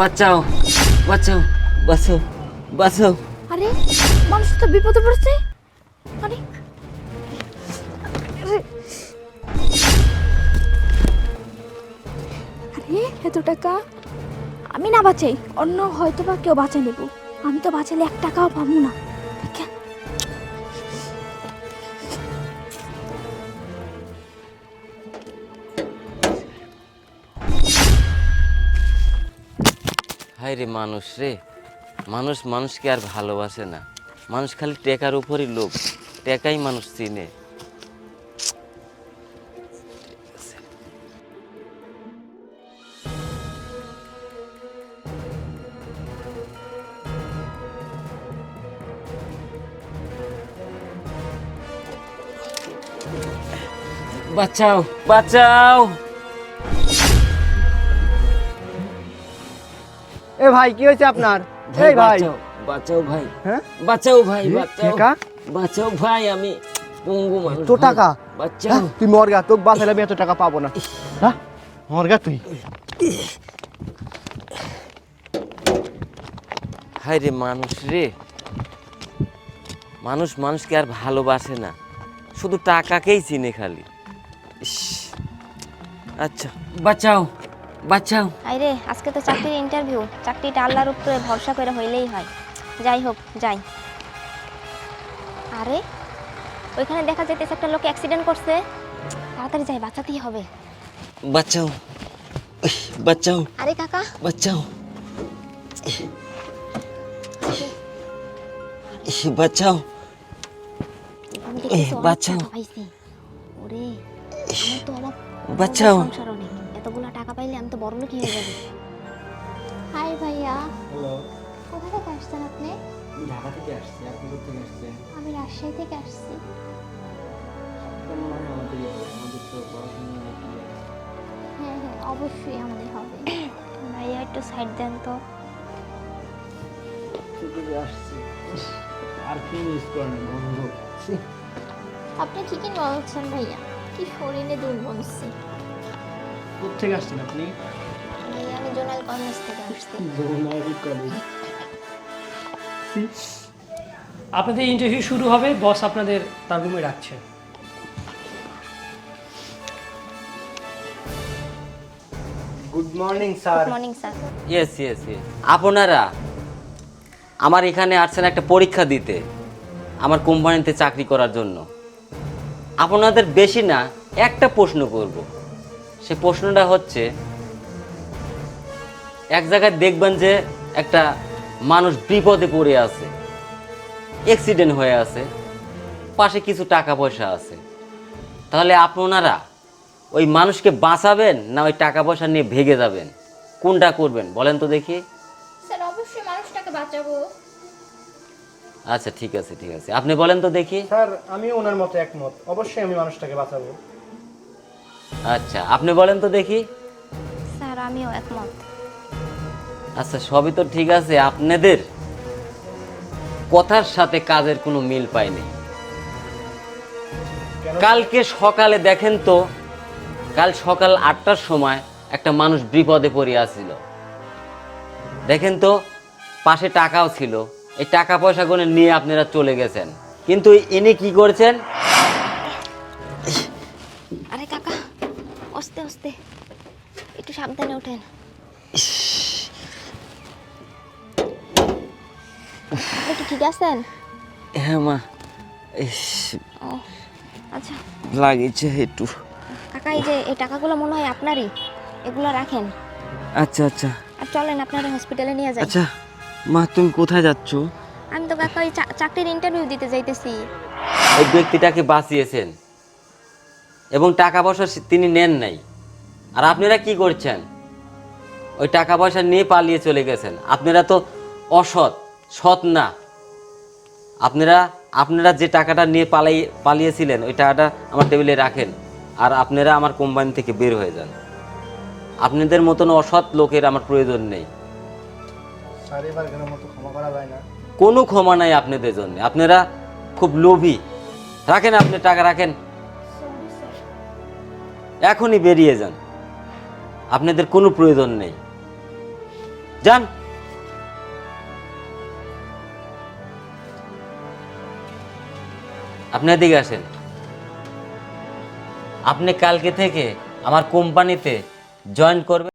বাঁচাও বাঁচাও বাঁচাও বাঁচাও। আরে, মানুষ তো বিপদে পড়ছে। আরে আরে। এত টাকা। আমি না বাঁচাই, অন্য হয়তো বা কেউ বাঁচা নেব। আমি তো বাঁচালে এক টাকাও পাবো না। হায় রে মানুষ রে। মানুষ মানুষকে আর ভালোবাসে না। মানুষ খালি টেকার উপরই লোক টেকাই মানুষ চিনে। বাঁচাও বাঁচাও। এ ভাই কি হয়েছে আপনার? এই ভাই। বাঁচাও ভাই। হ্যাঁ? বাঁচাও ভাই বাঁচাও। বাঁচাও ভাই আমি পঙ্গু মানুষ। তো টাকা? বাঁচাও। হ্যাঁ, তুই মরগা তোকে বাঁচালে আমি এত টাকা পাবো না। হ্যাঁ? মরগা তুই। হায় রে মানুষ রে। মানুষ মানুষকে আর ভালোবাসে না। শুধু টাকাকেই চিনে খালি। আচ্ছা বাঁচাও। বাঁচাও। আইরে আজকে তো চাকরির ইন্টারভিউ চাকরিটা আল্লাহর উপরে ভরসা করে হইলেই হয়। যাই হোক যাই। আরে ওইখানে দেখা যাইতেছে একটা লোক অ্যাক্সিডেন্ট করছে। তাড়াতাড়ি যাই বাঁচাতেই হবে। বাঁচাও। ইহ, বাঁচাও। আরে কাকা। বাঁচাও। ইহ, বাঁচাও। বাঁচাও। ওরে তো অভাব বাঁচাও। এতগুলা টাকা পাইলে আমি তো বড় লোক হয়ে যাব। হাই ভাইয়া। হ্যালো। কোথা থেকে আসছেন আপনি? ঢাকা থেকে আসছি আপনি কোথা থেকে আসছেন? আমি রাজশাহী থেকে আসছি। হ্যাঁ হ্যাঁ অবশ্যই আমাদের হবে। ভাইয়া একটু সাইড দেন তো। আর কি মিস করেন আপনি ঠিকই বলছেন ভাইয়া। কি শরীরে দুর্বলছি কোথা থেকে আসছেন আপনি? আমি জোনাল কলেজ থেকে আসছি। আপনাদের ইন্টারভিউ শুরু হবে বস আপনাদের তার রুমে রাখছে। Good morning sir morning sir yes yes yes আপনারা আমার এখানে আসছেন একটা পরীক্ষা দিতে আমার কোম্পানিতে চাকরি করার জন্য। আপনাদের বেশি না একটা প্রশ্ন করব। সে প্রশ্নটা হচ্ছে এক জায়গায় দেখবেন যে একটা মানুষ বিপদে পড়ে আছে অ্যাক্সিডেন্ট হয়ে আছে পাশে কিছু টাকা পয়সা আছে। তাহলে আপনারা ওই মানুষকে বাঁচাবেন না ওই টাকা পয়সা নিয়ে ভেগে যাবেন? কোনটা করবেন? বলেন তো দেখি। স্যার অবশ্যই মানুষটাকে বাঁচাবো। আচ্ছা ঠিক আছে ঠিক আছে। আপনি বলেন তো দেখি। স্যার আমি ওনার মতো একমত। অবশ্যই আমি মানুষটাকে বাঁচাবো। আচ্ছা আপনি বলেন তো দেখি। স্যার আমিও একমত। আচ্ছা সবই তো ঠিক আছে আপনাদের কথার সাথে কাজের কোনো মিল পাইনি কালকে সকালে দেখেন তো কাল সকাল আটটার সময় একটা মানুষ বিপদে পড়ে আছিল। দেখেন তো পাশে টাকাও ছিল এই টাকা পয়সা করে নিয়ে আপনারা চলে গেছেন। কিন্তু ইনি কি করছেন? আস্তে আস্তে একটু সাবধানে ওঠেন। কি ঠিক আছেন? হ্যাঁ মা। আচ্ছা। লাগিয়েছে একটু। কাকা এই যে এই টাকাগুলো মনে হয় আপনারই। এগুলো রাখেন। আচ্ছা আচ্ছা। আর চলেন আপনারা হসপিটালে নিয়ে যান আচ্ছা মা তুমি কোথায় যাচ্ছ? আমি তো কাকা ওই চাকরির ইন্টারভিউ দিতে যাইতেছি। ওই ব্যক্তিটাকে বাঁচিয়েছেন। এবং টাকা পয়সা তিনি নেন নাই। আর আপনারা কি করছেন? ওই টাকা পয়সা নিয়ে পালিয়ে চলে গেছেন। আপনারা তো অসৎ, সৎ না। আপনারা আপনারা যে টাকাটা নিয়ে পালাই পালিয়েছিলেন, ওই টাকাটা আমার টেবিলে রাখেন। আর আপনারা আমার কোম্পানি থেকে বের হয়ে যান। আপনাদের মতন অসৎ লোকের আমার প্রয়োজন নেই। কোনো ক্ষমা নাই আপনাদের জন্য। আপনারা খুব লোভী। রাখেন আপনি টাকা, রাখেন। এখনই বেরিয়ে যান। আপনাদের কোনো প্রয়োজন নেই। যান। আপনার দিকে আসেন। আপনি কালকে থেকে আমার কোম্পানিতে জয়েন করবেন।